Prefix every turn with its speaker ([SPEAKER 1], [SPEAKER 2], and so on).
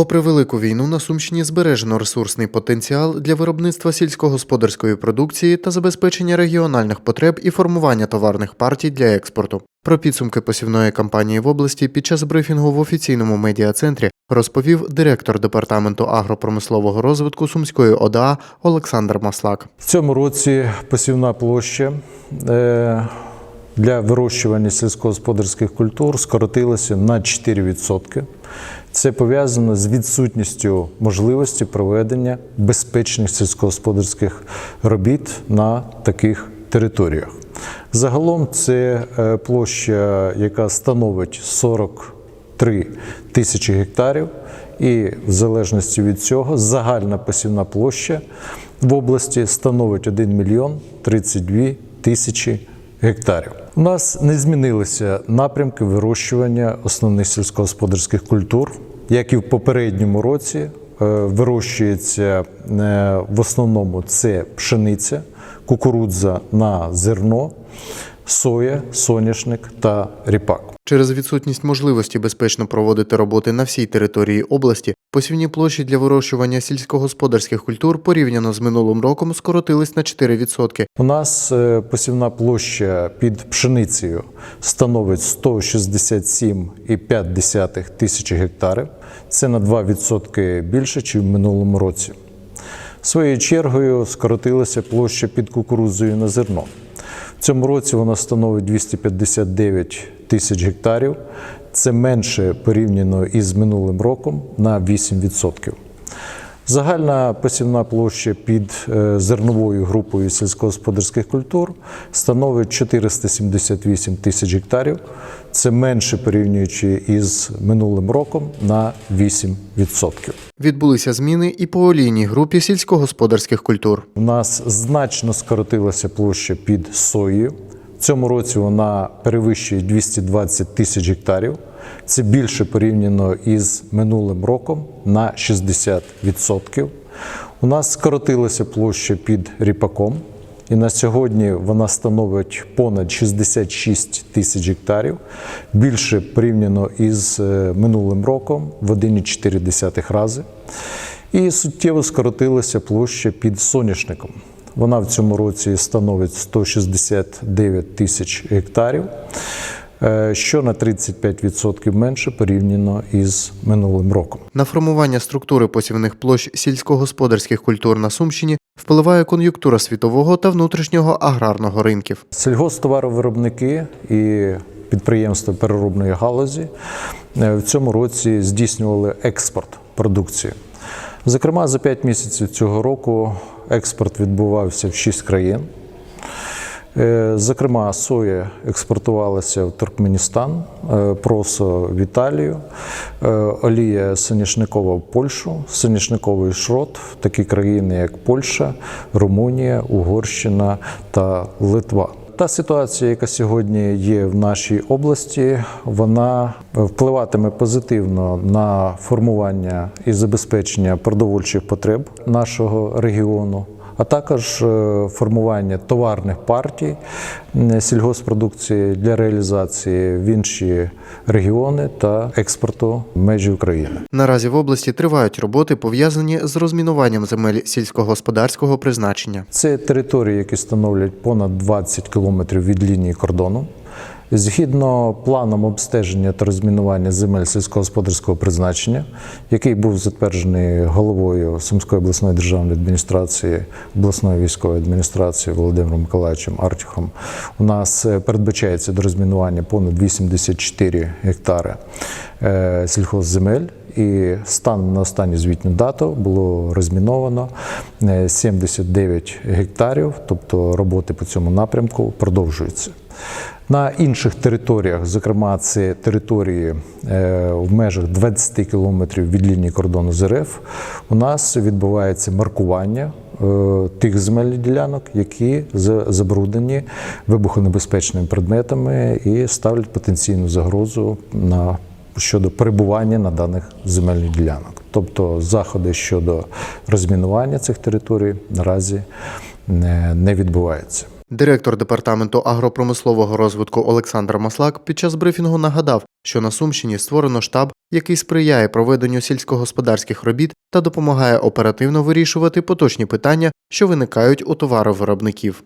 [SPEAKER 1] Попри велику війну, на Сумщині збережено ресурсний потенціал для виробництва сільськогосподарської продукції та забезпечення регіональних потреб і формування товарних партій для експорту. Про підсумки посівної кампанії в області під час брифінгу в офіційному медіа-центрі розповів директор департаменту агропромислового розвитку Сумської ОДА Олександр Маслак.
[SPEAKER 2] В цьому році посівна площа е, для вирощування сільськогосподарських культур скоротилася на 4%. Це пов'язано з відсутністю можливості проведення безпечних сільськогосподарських робіт на таких територіях. Загалом це е, площа, яка становить 43 тисячі гектарів, і в залежності від цього загальна посівна площа в області становить 1 мільйон 32 тисячі гектарів. У нас не змінилися напрямки вирощування основних сільськогосподарських культур, як і в попередньому році. е, Вирощується е, в основному це пшениця, кукурудза на зерно, соя, соняшник та ріпак.
[SPEAKER 1] Через відсутність можливості безпечно проводити роботи на всій території області, посівні площі для вирощування сільськогосподарських культур порівняно з минулим роком скоротились на 4%.
[SPEAKER 2] У нас е, посівна площа під пшеницею становить 167,5 тисячі гектарів. Це на 2% більше, ніж в минулому році. Своєю чергою скоротилася площа під кукурудзою на зерно. Цьому році вона становить 259 тисяч гектарів. Це менше порівняно із минулим роком на 8%. Загальна посівна площа під е, зерновою групою сільськогосподарських культур становить 478 тисяч гектарів. Це менше порівнюючи із минулим роком на 8%.
[SPEAKER 1] Відбулися зміни і по олійній групі сільськогосподарських культур.
[SPEAKER 2] У нас значно скоротилася площа під соєю. В цьому році вона перевищує 220 тисяч гектарів. Це більше порівняно із минулим роком на 60%. У нас скоротилася площа під ріпаком, і на сьогодні вона становить понад 66 тисяч гектарів, більше порівняно із е, минулим роком в 1,4 рази. І суттєво скоротилася площа під соняшником. Вона в цьому році становить 169 тисяч гектарів, що на 35% менше порівняно із минулим роком.
[SPEAKER 1] На формування структури посівних площ сільськогосподарських культур на Сумщині впливає кон'юнктура світового та внутрішнього аграрного ринків.
[SPEAKER 2] Сільгосптоваровиробники і підприємства переробної галузі е, в цьому році здійснювали експорт продукції. Зокрема, за 5 місяців цього року експорт відбувався в 6 країн. Е, Зокрема, соя експортувалася в Туркменістан, е, просо в Італію, е, олія соняшникова в Польщу, соняшниковий шрот в такі країни, як Польща, Румунія, Угорщина та Литва. Та ситуація, яка сьогодні є в нашій області, вона впливатиме позитивно на формування і забезпечення продовольчих потреб нашого регіону а також е, формування товарних партій сільгоспродукції для реалізації в інші регіони та експорту в межі України.
[SPEAKER 1] Наразі в області тривають роботи, пов'язані з розмінуванням земель сільськогосподарського призначення.
[SPEAKER 2] Це території, які становлять понад 20 кілометрів від лінії кордону. Згідно планом обстеження та розмінування земель сільськогосподарського призначення, який був затверджений головою Сумської обласної державної адміністрації, обласної військової адміністрації Володимиром Миколаївичем Артюхом, у нас е, передбачається до розмінування понад 84 гектари е, сільхозземель. І станом на останню звітню дату було розміновано е, 79 гектарів, тобто роботи по цьому напрямку продовжуються. На інших територіях, зокрема, це території е, в межах 20 кілометрів від лінії кордону з РФ, у нас відбувається маркування е, тих земельних ділянок, які за- забруднені вибухонебезпечними предметами і ставлять потенційну загрозу на щодо перебування на даних земельних ділянок. Тобто заходи щодо розмінування цих територій наразі не, не відбуваються.
[SPEAKER 1] Директор департаменту агропромислового розвитку Олександр Маслак під час брифінгу нагадав, що на Сумщині створено штаб, який сприяє проведенню сільськогосподарських робіт та допомагає оперативно вирішувати поточні питання, що виникають у товаровиробників.